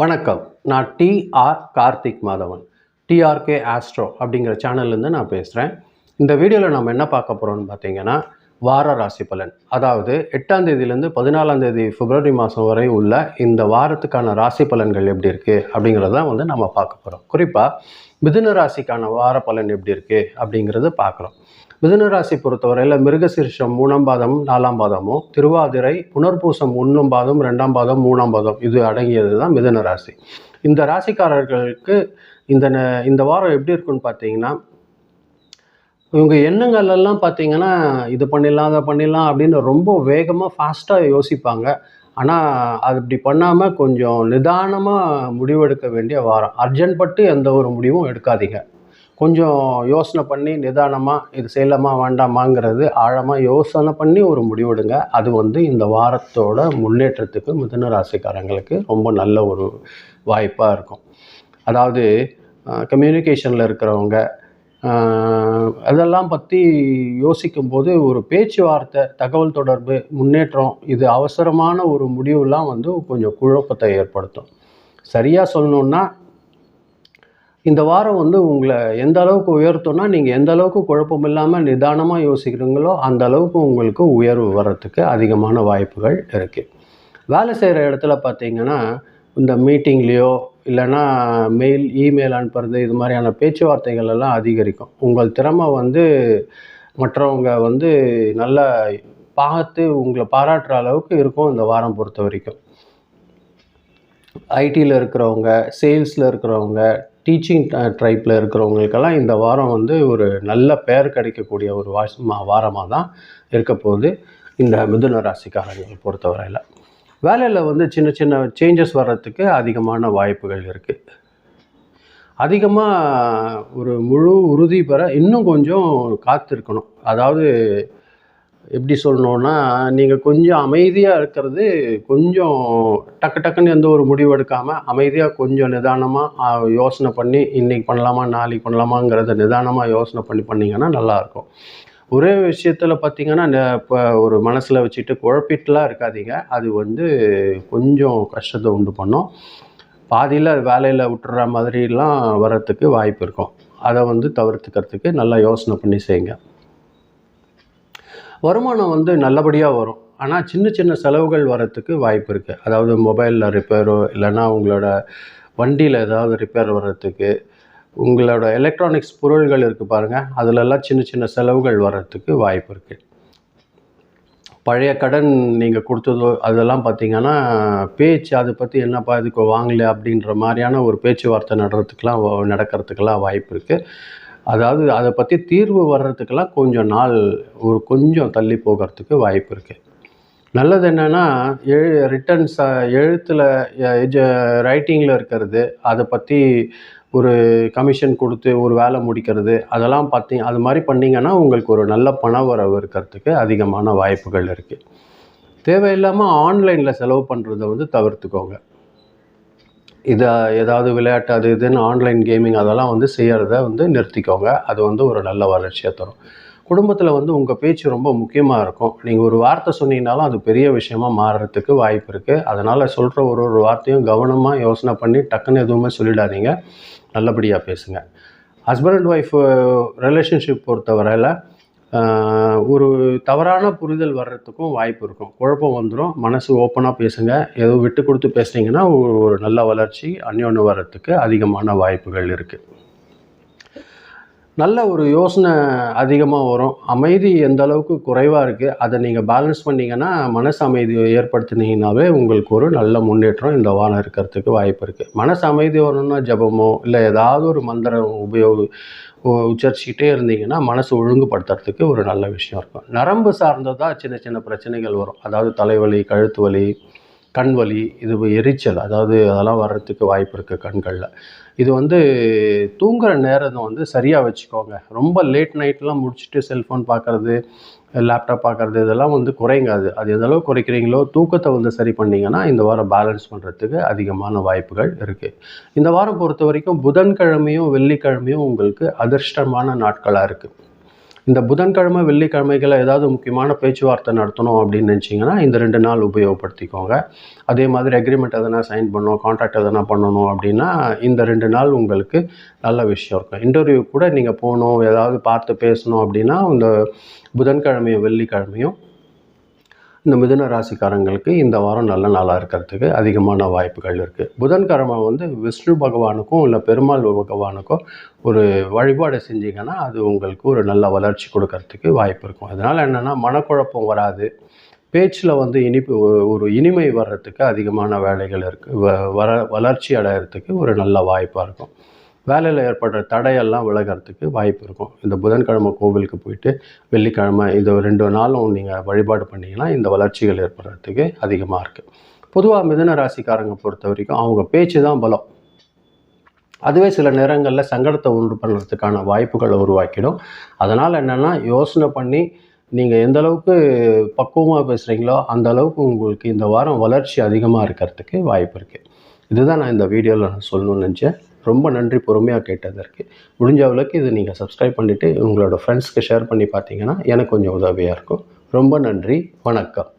வணக்கம். நான் TR Karthik Madhavan. TRK Astro அப்படிங்கிற சேனல்லேருந்து நான் பேசுகிறேன் இந்த வீடியோவில் நம்ம என்ன பார்க்க போகிறோம்னு பார்த்தீங்கன்னா வார ராசி பலன். அதாவது எட்டாம் தேதியிலேருந்து பதினாலாம் தேதி பிப்ரவரி மாதம் வரை உள்ள இந்த வாரத்துக்கான ராசி பலன்கள் எப்படி இருக்குது அப்படிங்கிறத வந்து நம்ம பார்க்க போகிறோம் குறிப்பாக மிதுன ராசிக்கான வார பலன் எப்படி இருக்குது அப்படிங்கிறது பார்க்குறோம். மிதுனராசி பொறுத்தவரையில் மிருகசீர்ஷம் மூணாம் பாதம் நாலாம் பாதமும் திருவாதிரை புனர்பூசம் ஒன்றாம் பாதம் ரெண்டாம் பாதம் மூணாம் பாதம் இது அடங்கியது தான் மிதுன ராசி இந்த ராசிக்காரர்களுக்கு இந்த ந- இந்த வாரம் எப்படி இருக்குன்னு பார்த்தீங்கன்னா இவங்க எண்ணங்கள் எல்லாம் பார்த்தீங்கன்னா இது பண்ணிடலாம் அதை பண்ணிடலாம் அப்படின்னு ரொம்ப வேகமாக ஃபாஸ்ட்டாக யோசிப்பாங்க. ஆனால் அது இப்படி பண்ணாமல் கொஞ்சம் நிதானமாக முடிவெடுக்க வேண்டிய வாரம். அர்ஜென்ட் பட்டு எந்த ஒரு முடிவும் எடுக்காதீங்க. கொஞ்சம் யோசனை பண்ணி நிதானமாக இது செய்யலாமா வேண்டாமாங்கிறது ஆழமாக யோசனை பண்ணி ஒரு முடிவெடுங்க. அது வந்து இந்த வாரத்தோட முன்னேற்றத்துக்கு மிதன ராசிக்காரங்களுக்கு ரொம்ப நல்ல ஒரு வாய்ப்பாக இருக்கும். அதாவது கம்யூனிகேஷனில் இருக்கிறவங்க அதெல்லாம் பற்றி யோசிக்கும்போது ஒரு பேச்சுவார்த்தை தகவல் தொடர்பு முன்னேற்றம் இது அவசரமான ஒரு முடிவுலாம் வந்து கொஞ்சம் குழப்பத்தை ஏற்படுத்தும். சரியாக சொல்லணுன்னா இந்த வாரம் வந்து உங்களை எந்த அளவுக்கு உயர்த்தோன்னா நீங்கள் எந்த அளவுக்கு குழப்பம் இல்லாமல் நிதானமாக யோசிக்கிறீங்களோ அந்த அளவுக்கு உங்களுக்கு உயர்வு வர்றதுக்கு அதிகமான வாய்ப்புகள் இருக்குது வேலை செய்கிற இடத்துல பார்த்தீங்கன்னா இந்த மீட்டிங்லேயோ இல்லைன்னா மெயில் இமெயில் அனுப்புறது இது மாதிரியான பேச்சுவார்த்தைகள் எல்லாம் அதிகரிக்கும். உங்கள் திறமை வந்து மற்றவங்க வந்து நல்லா பார்த்து உங்களை பாராட்டுற அளவுக்கு இருக்கும் இந்த வாரம் பொறுத்த வரைக்கும். ஐடியில் இருக்கிறவங்க சேல்ஸில் இருக்கிறவங்க டீச்சிங் ட்ரைப்பில் இருக்கிறவங்களுக்கெல்லாம் இந்த வாரம் வந்து ஒரு நல்ல பெயர் கிடைக்கக்கூடிய ஒரு வாஸ் வாரமாக தான் இருக்க போகுது. இந்த மிதுன ராசிக்காரங்களை பொறுத்தவரையில். வேலையில் வந்து சின்ன சின்ன சேஞ்சஸ் வர்றதுக்கு அதிகமான வாய்ப்புகள் இருக்குது அதிகமாக ஒரு முழு உறுதி பெற இன்னும் கொஞ்சம் காத்திருக்கணும். அதாவது எப்படி சொல்லணுன்னா நீங்கள் கொஞ்சம் அமைதியாக இருக்கிறது கொஞ்சம் டக்கு டக்குன்னு எந்த ஒரு முடிவு எடுக்காமல் அமைதியாக கொஞ்சம் நிதானமாக யோசனை பண்ணி இன்றைக்கி பண்ணலாமா நாளைக்கு பண்ணலாமாங்கிறத நிதானமாக யோசனை பண்ணி பண்ணிங்கன்னா நல்லாயிருக்கும். ஒரே விஷயத்தில் பார்த்தீங்கன்னா இப்போ ஒரு மனசில் வச்சுட்டு குழப்பிட்டுலாம் இருக்காதீங்க. அது வந்து கொஞ்சம் கஷ்டத்தை உண்டு பண்ணும். பாதியில் வேலையில் விட்டுற மாதிரிலாம் வர்றதுக்கு வாய்ப்பு இருக்கும். அதை வந்து தவிர்த்துக்கிறதுக்கு நல்லா யோசனை பண்ணி செய்யுங்க. வருமானம் வந்து நல்லபடியாக வரும். ஆனால் சின்ன சின்ன செலவுகள் வரத்துக்கு வாய்ப்பு இருக்குது அதாவது மொபைலில் ரிப்பேரோ இல்லைன்னா உங்களோட வண்டியில் ஏதாவது ரிப்பேர் வர்றதுக்கு உங்களோட எலக்ட்ரானிக்ஸ் பொருள்கள் இருக்குது பாருங்கள் அதிலெல்லாம் சின்ன சின்ன செலவுகள் வர்றதுக்கு வாய்ப்பு இருக்குது பழைய கடன் நீங்கள் கொடுத்ததோ அதெல்லாம் பார்த்தீங்கன்னா பேச்சு அதை பற்றி என்னப்பா இதுக்கு வாங்கலை அப்படின்ற மாதிரியான ஒரு பேச்சுவார்த்தை நடக்கிறதுக்கெலாம் நடக்கிறதுக்கெல்லாம் வாய்ப்பு இருக்குது அதாவது அதை பற்றி தீர்வு வர்றதுக்கெல்லாம் கொஞ்சம் நாள் ஒரு கொஞ்சம் தள்ளி போகிறதுக்கு வாய்ப்பு இருக்குது நல்லது என்னென்னா எழு ரிட்டர்ன்ஸ் எழுத்தில் ரைட்டிங்கில் இருக்கிறது அதை பற்றி ஒரு கமிஷன் கொடுத்து ஒரு வேலை முடிக்கிறது அதெல்லாம் பார்த்தீங்க அது மாதிரி பண்ணிங்கன்னா உங்களுக்கு ஒரு நல்ல பண வரவு இருக்கிறதுக்கு அதிகமான வாய்ப்புகள் இருக்குது தேவையில்லாமல் ஆன்லைனில் செலவு பண்ணுறத வந்து தவிர்த்துக்கோங்க. இதை ஏதாவது விளையாட்டு அது இதுன்னு ஆன்லைன் கேமிங் அதெல்லாம் வந்து செய்கிறத வந்து நிறுத்திக்கோங்க. அது வந்து ஒரு நல்ல வளர்ச்சியை தரும். குடும்பத்தில் வந்து உங்கள் பேச்சு ரொம்ப முக்கியமாக இருக்கும். நீங்கள் ஒரு வார்த்தை சொன்னீங்கனாலும் அது பெரிய விஷயமா மாறுறதுக்கு வாய்ப்பு இருக்குது அதனால் சொல்கிற ஒரு ஒரு வார்த்தையும் கவனமாக யோசனை பண்ணி டக்குன்னு எதுவுமே சொல்லிடாதீங்க. நல்லபடியாக பேசுங்க. ஹஸ்பண்ட் அண்ட் ஒய்ஃப் ரிலேஷன்ஷிப் பொறுத்தவரையில் ஒரு தவறான புரிதல் வர்றதுக்கும் வாய்ப்பு இருக்கும். குழப்பம் வந்துடும் மனசு ஓப்பனாக பேசுங்க. ஏதோ விட்டு கொடுத்து பேசுனீங்கன்னா ஒரு நல்ல வளர்ச்சி அந்யோன்ய வர்றதுக்கு அதிகமான வாய்ப்புகள் இருக்குது நல்ல ஒரு யோசனை அதிகமாக வரும். அமைதி எந்த அளவுக்கு குறைவாக இருக்குது அதை நீங்கள் பேலன்ஸ் பண்ணீங்கன்னா மனசு அமைதியை ஏற்படுத்தினீங்கனாவே உங்களுக்கு ஒரு நல்ல முன்னேற்றம் இந்த வாரம் இருக்கிறதுக்கு வாய்ப்பு இருக்குது மனசு அமைதி வரணும்னா ஜபமோ இல்லை ஏதாவது ஒரு மந்திரம் உபயோக உ- உச்சரிச்சுக்கிட்டே இருந்தீங்கன்னா மனசு ஒழுங்குபடுத்துறதுக்கு ஒரு நல்ல விஷயம் இருக்கும். நரம்பு சார்ந்ததாக சின்ன சின்ன பிரச்சனைகள் வரும். அதாவது தலைவலி கழுத்து வலி கண் வலி இது எரிச்சல். அதாவது அதெல்லாம் வர்றதுக்கு வாய்ப்பு இருக்குது கண்களில். இது வந்து தூங்குற நேரத்தை வந்து சரியாக வச்சுக்கோங்க. ரொம்ப லேட் நைட்லாம் முடிச்சுட்டு செல்ஃபோன் பார்க்குறது லேப்டாப் பார்க்குறது இதெல்லாம் வந்து குறைங்க அது அது குறைக்கிறீங்களோ தூக்கத்தை வந்து சரி பண்ணீங்கன்னா இந்த வாரம் பேலன்ஸ் பண்ணுறதுக்கு அதிகமான வாய்ப்புகள் இருக்குது இந்த வாரம் பொறுத்த வரைக்கும் புதன்கிழமையும் வெள்ளிக்கிழமையும் உங்களுக்கு அதிர்ஷ்டமான நாட்களாக இருக்குது இந்த புதன்கிழமை வெள்ளிக்கிழமைகளை ஏதாவது முக்கியமான பேச்சுவார்த்தை நடத்தணும் அப்படின்னு நினச்சிங்கன்னா இந்த ரெண்டு நாள் உபயோகப்படுத்திக்கோங்க. அதே மாதிரி அக்ரிமெண்ட் எதனா சைன் பண்ணணும் கான்ட்ராக்ட் எதனா பண்ணணும் அப்படின்னா இந்த ரெண்டு நாள் உங்களுக்கு நல்ல விஷயம் இருக்கும். இன்டர்வியூ கூட நீங்கள் போகணும் ஏதாவது பார்த்து பேசணும் அப்படின்னா இந்த புதன்கிழமையும் வெள்ளிக்கிழமையும் இந்த மிதுன ராசிக்காரங்களுக்கு இந்த வாரம் நல்ல நாளாக இருக்கிறதுக்கு அதிகமான வாய்ப்புகள் இருக்குது புதன்கிழமை வந்து விஷ்ணு பகவானுக்கும் இல்லை பெருமாள் பகவானுக்கும் ஒரு வழிபாடு செஞ்சீங்கன்னா அது உங்களுக்கு ஒரு நல்ல வளர்ச்சி கொடுக்கறதுக்கு வாய்ப்பு இருக்கும். அதனால் என்னென்னா மனக்குழப்பம் வராது. பேச்சில் வந்து இனிப்பு ஒரு இனிமை வர்றதுக்கு அதிகமான வேலைகள் இருக்குது வ வர வளர்ச்சி அடையிறதுக்கு ஒரு நல்ல வாய்ப்பாக இருக்கும். வேலையில் ஏற்படுற தடையெல்லாம் விலகிறதுக்கு வாய்ப்பு இருக்கும். இந்த புதன்கிழமை கோவிலுக்கு போயிட்டு வெள்ளிக்கிழமை இது ரெண்டு நாளும் நீங்கள் வழிபாடு பண்ணிங்கன்னா இந்த வளர்ச்சிகள் ஏற்படுறதுக்கு அதிகமாக இருக்குது பொதுவாக மிதன ராசிக்காரங்க பொறுத்த வரைக்கும் அவங்க பேச்சு தான் பலம். அதுவே சில நேரங்களில் சங்கடத்தை உண்டு பண்ணுறதுக்கான வாய்ப்புகளை உருவாக்கிடும். அதனால் என்னென்னா யோசனை பண்ணி நீங்கள் எந்த அளவுக்கு பக்குவமாக பேசுகிறீங்களோ அந்த அளவுக்கு உங்களுக்கு இந்த வாரம் வளர்ச்சி அதிகமாக இருக்கிறதுக்கு வாய்ப்பு இருக்குது இதுதான் நான் இந்த வீடியோவில் நான் சொல்லணும்னு நினச்சேன். ரொம்ப நன்றி பொறுமையாக கேட்டதற்கு. முடிஞ்ச அளவுக்கு இதை நீங்கள் சப்ஸ்கிரைப் பண்ணிவிட்டு உங்களோட ஃப்ரெண்ட்ஸ்க்கு ஷேர் பண்ணி பார்த்தீங்கன்னா எனக்கு கொஞ்சம் உதவியாக இருக்கும். ரொம்ப நன்றி. வணக்கம்.